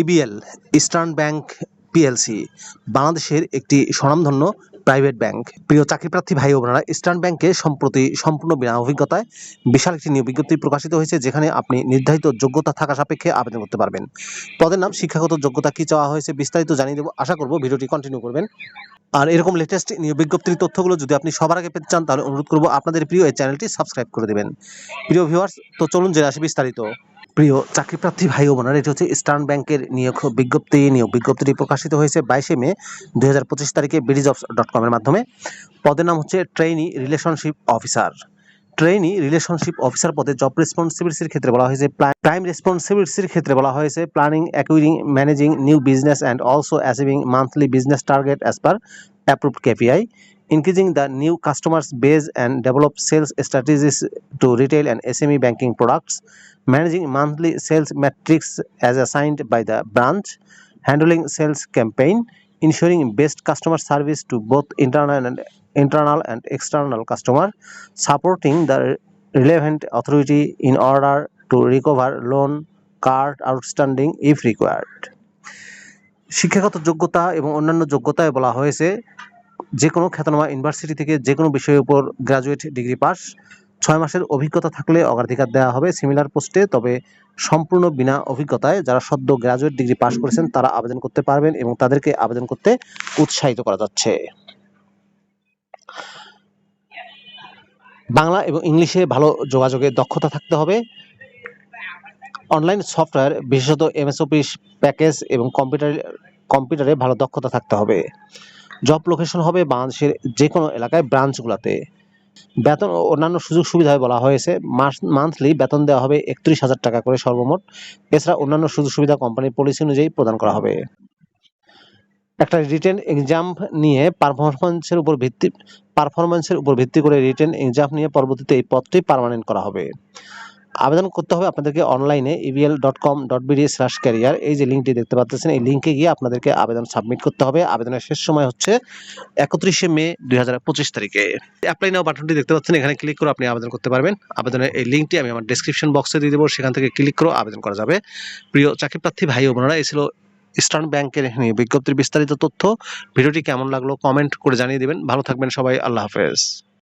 EBL eastern bank PLC, বাংলাদেশের একটি স্বনামধন্য প্রাইভেট ব্যাংক। প্রিয় চাকরিপ্রার্থী ভাই বোনেরা, ইস্টার্ন ব্যাংকে সম্প্রতি সম্পূর্ণ বিনা অভিজ্ঞতায় বিশাল একটি নিয়োগ বিজ্ঞপ্তি প্রকাশিত হয়েছে, যেখানে আপনি নির্ধারিত যোগ্যতা থাকা সাপেক্ষে আবেদন করতে পারবেন। পদের নাম, শিক্ষাগত যোগ্যতা কি চাওয়া হয়েছে বিস্তারিত জানিয়ে দেবো। আশা করব ভিডিওটি কন্টিনিউ করবেন। আর এরকম লেটেস্ট নিয়োগ বিজ্ঞপ্তির তথ্যগুলো যদি আপনি সবার আগে পেতে চান, তাহলে অনুরোধ করব আপনাদের প্রিয় এই চ্যানেলটি সাবস্ক্রাইব করে দেবেন। প্রিয় ভিউয়ার্স তো চলুন জেনে আসি বিস্তারিত। প্রিয় চাকরিপ্রার্থী ভাই ও বোনেরা এটি হচ্ছে ইস্টার্ন ব্যাংকের নিয়োগ বিজ্ঞপ্তি। নিয়োগ বিজ্ঞপ্তিটি প্রকাশিত হয়েছে বাইশে মে দুই হাজার পঁচিশ তারিখে বিডিজবস ডট কমের মাধ্যমে। পদের নাম হচ্ছে trainee relationship officer. Trainee relationship officer পদে জব রেসপন্সিবিলিটির ক্ষেত্রে বলা হয়েছে প্রাইম রেসপন্সিবিলিটির ক্ষেত্রে বলা হয়েছে planning acquiring managing new business and also achieving monthly business target as per approved KPI, increasing the new customers base and develop sales strategies to retail and SME banking products, managing monthly sales metrics as assigned by the branch, handling sales campaign, ensuring best customer service to both internal and internal and external customer, supporting the relevant authority in order to recover loan card outstanding if required. শিক্ষাগত যোগ্যতা এবং অন্যান্য যোগ্যতায় বলা হয়েছে যে কোনো খ্যাতনামা ইউনিভার্সিটি থেকে যে কোনো বিষয়ের উপর গ্রাজুয়েট ডিগ্রি পাস, ছয় মাসের অভিজ্ঞতা থাকলে অগ্রাধিকার দেওয়া হবে সিমিলার পোস্টে, তবে সম্পূর্ণ বিনা অভিজ্ঞতায় যারা সদ্য গ্রাজুয়েট ডিগ্রি পাস করেছেন তারা আবেদন করতে পারবেন এবং তাদেরকে আবেদন করতে উৎসাহিত করা যাচ্ছে। বাংলা এবং ইংলিশে ভালো যোগাযোগে দক্ষতা থাকতে হবে। অনলাইন সফটওয়্যার, বিশেষত এমএস অফিস, প্যাকেজ এবং কম্পিউটার, কম্পিউটারে ভালো দক্ষতা থাকতে হবে। জব লোকেশন হবে বাংলাদেশের যে কোনো এলাকায় ব্রাঞ্চগুলোতে বেতন ও অন্যান্য সুযোগ সুবিধায় বলা হয়েছে, মাস মান্থলি বেতন দেওয়া হবে একত্রিশ হাজার টাকা করে সর্বমোট। এছাড়া অন্যান্য সুযোগ সুবিধা কোম্পানির পলিসি অনুযায়ী প্রদান করা হবে। একটা রিটেন এক্সাম নিয়ে পারফরমেন্সের উপর ভিত্তি পারফরমেন্সের উপর ভিত্তি করে রিটেন এক্সাম নিয়ে পরবর্তীতে এই পদটি পার্মানেন্ট করা হবে। আবেদন করতে হবে আপনাদেরকে অনলাইনে EBL dot com dot BD slash career এই যে লিঙ্কটি দেখতে পাচ্ছেন, এই লিঙ্কে গিয়ে আপনাদেরকে আবেদন সাবমিট করতে হবে। আবেদনের শেষ সময় হচ্ছে একত্রিশে মে দুই হাজার পঁচিশ তারিখে। অ্যাপ্লাই নাও বাটনটি দেখতে পাচ্ছেন, এখানে ক্লিক করে আপনি আবেদন করতে পারবেন। আবেদনের এই লিঙ্কটি আমি আমার ডেসক্রিপশন বক্সে দিয়ে দেবো, সেখান থেকে ক্লিক করে আবেদন করা যাবে। প্রিয় চাকরি প্রার্থী ভাই ও বোনেরা, এই ছিল ইস্টার্ন ব্যাংকের বিজ্ঞপ্তির বিস্তারিত তথ্য। ভিডিওটি কেমন লাগল কমেন্ট করে জানিয়ে দিবেন। ভালো থাকবেন সবাই, আল্লাহ হাফেজ।